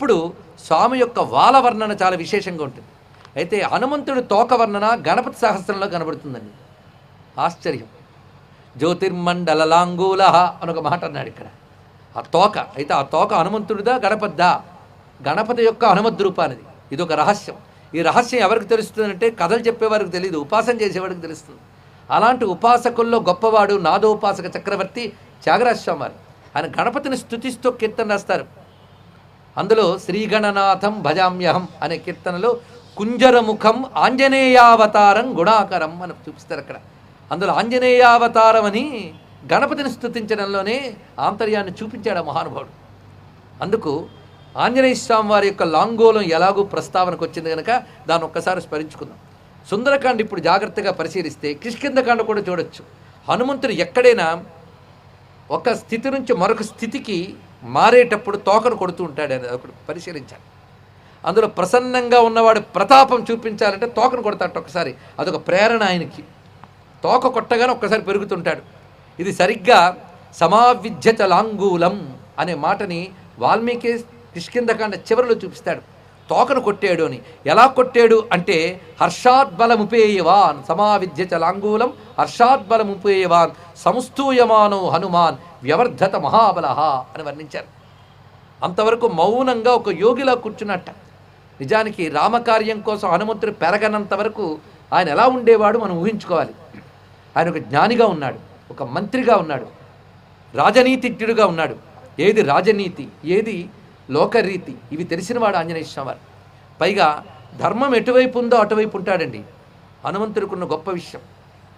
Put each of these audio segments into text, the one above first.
ఇప్పుడు స్వామి యొక్క వాల వర్ణన చాలా విశేషంగా ఉంటుంది. అయితే హనుమంతుడి తోక వర్ణన గణపతి సహస్రంలో కనబడుతుందండి. ఆశ్చర్యం. జ్యోతిర్మండలలాంగూల అని ఒక మాట అన్నాడు ఇక్కడ. ఆ తోక అయితే ఆ తోక హనుమంతుడిదా గణపతిదా? గణపతి యొక్క హనుమద్ రూపానిది. ఇది ఒక రహస్యం. ఈ రహస్యం ఎవరికి తెలుస్తుందంటే కథలు చెప్పేవారికి తెలియదు ఉపాసన చేసేవాడికి తెలుస్తుంది. అలాంటి ఉపాసకుల్లో గొప్పవాడు నాదోపాసక చక్రవర్తి త్యాగరాజస్వామి వారు ఆయన గణపతిని స్తుతిస్తూ కీర్తన రాస్తారు. అందులో శ్రీగణనాథం భజామ్యహం అనే కీర్తనలో కుంజరముఖం ఆంజనేయావతారం గుణాకరం అని చూపిస్తారు అక్కడ. అందులో ఆంజనేయావతారం అని గణపతిని స్తుతించడంలోనే ఆంతర్యాన్ని చూపించాడు ఆ మహానుభావుడు. అందుకు ఆంజనేయ స్వామి వారి యొక్క లాంగోలం ఎలాగూ ప్రస్తావనకు వచ్చింది కనుక దాన్ని ఒక్కసారి స్మరించుకుందాం. సుందరకాండ ఇప్పుడు జాగ్రత్తగా పరిశీలిస్తే కిష్కిందకాండ కూడా చూడొచ్చు. హనుమంతుడు ఎక్కడైనా ఒక స్థితి నుంచి మరొక స్థితికి మారేటప్పుడు తోకను కొడుతూ ఉంటాడు అని ఒకటి పరిశీలించాలి. అందులో ప్రసన్నంగా ఉన్నవాడు ప్రతాపం చూపించాలంటే తోకను కొడతాడు ఒకసారి. అదొక ప్రేరణ ఆయనకి. తోక కొట్టగానే ఒక్కసారి పెరుగుతుంటాడు. ఇది సరిగ్గా సమావిద్యత లాంగూలం అనే మాటని వాల్మీకి కిష్కిందకాండ చివరిలో చూపిస్తాడు. తోకను కొట్టాడు అని. ఎలా కొట్టాడు అంటే హర్షాద్బలముపేయవాన్. సమావిద్యత లాంగూలం హర్షాద్బలముపేయవాన్. సంస్థూయమానో హనుమాన్. వ్యవర్ధత మహాబల అని వర్ణించారు. అంతవరకు మౌనంగా ఒక యోగిలా కూర్చున్నట్ట. నిజానికి రామకార్యం కోసం హనుమంతుడు పెరగనంత వరకు ఆయన ఎలా ఉండేవాడు మనం ఊహించుకోవాలి. ఆయన ఒక జ్ఞానిగా ఉన్నాడు ఒక మంత్రిగా ఉన్నాడు రాజనీతిజ్ఞుడిగా ఉన్నాడు. ఏది రాజనీతి ఏది లోకరీతి ఇవి తెలిసినవాడు ఆంజనేయ స్వామి పైగా ధర్మం ఎటువైపు ఉందో అటువైపు ఉంటాడండి. హనుమంతుడికున్న గొప్ప విషయం.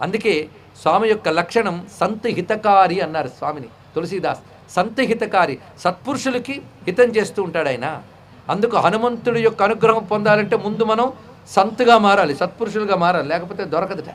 అందుకే స్వామి యొక్క లక్షణం సంత హితకారి అన్నారు స్వామిని తులసీదాస్. సంత హితకారి. సత్పురుషులకి హితం చేస్తూ ఉంటాడు ఆయన. అందుకు హనుమంతుడి యొక్క అనుగ్రహం పొందాలంటే ముందు మనం సంతుగా మారాలి సత్పురుషులుగా మారాలి లేకపోతే దొరకదుట.